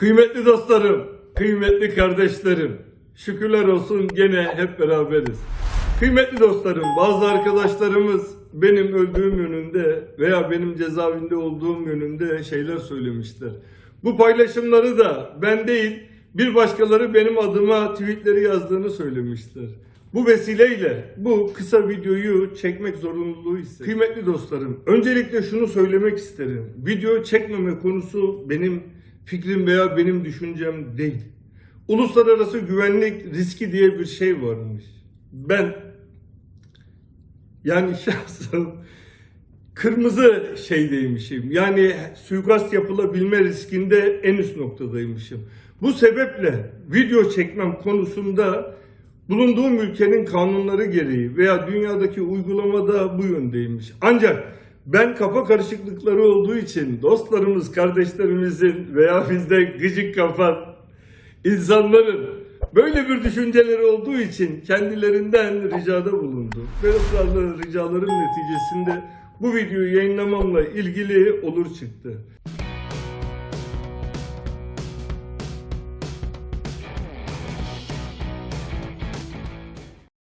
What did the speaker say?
Kıymetli dostlarım, kıymetli kardeşlerim, şükürler olsun gene hep beraberiz. Kıymetli dostlarım, bazı arkadaşlarımız benim öldüğüm yönünde veya benim cezaevinde olduğum yönünde şeyler söylemişler. Bu paylaşımları da ben değil, bir başkaları benim adıma tweetleri yazdığını söylemişler. Bu vesileyle bu kısa videoyu çekmek zorunluluğu hissettim. Kıymetli dostlarım, öncelikle şunu söylemek isterim. Video çekmeme konusu benim fikrim veya benim düşüncem değil. Uluslararası güvenlik riski diye bir şey varmış. Ben yani şahsen kırmızı şeydeymişim. Yani suikast yapılabilme riskinde en üst noktadaymışım. Bu sebeple video çekmem konusunda bulunduğum ülkenin kanunları gereği veya dünyadaki uygulamada bu yöndeymiş. Ancak ben kafa karışıklıkları olduğu için dostlarımız, kardeşlerimizin veya bizde gıcık kafa insanların böyle bir düşünceleri olduğu için kendilerinden ricada bulundu. Ve ısrarlı ricaların neticesinde bu videoyu yayınlamamla ilgili olur çıktı.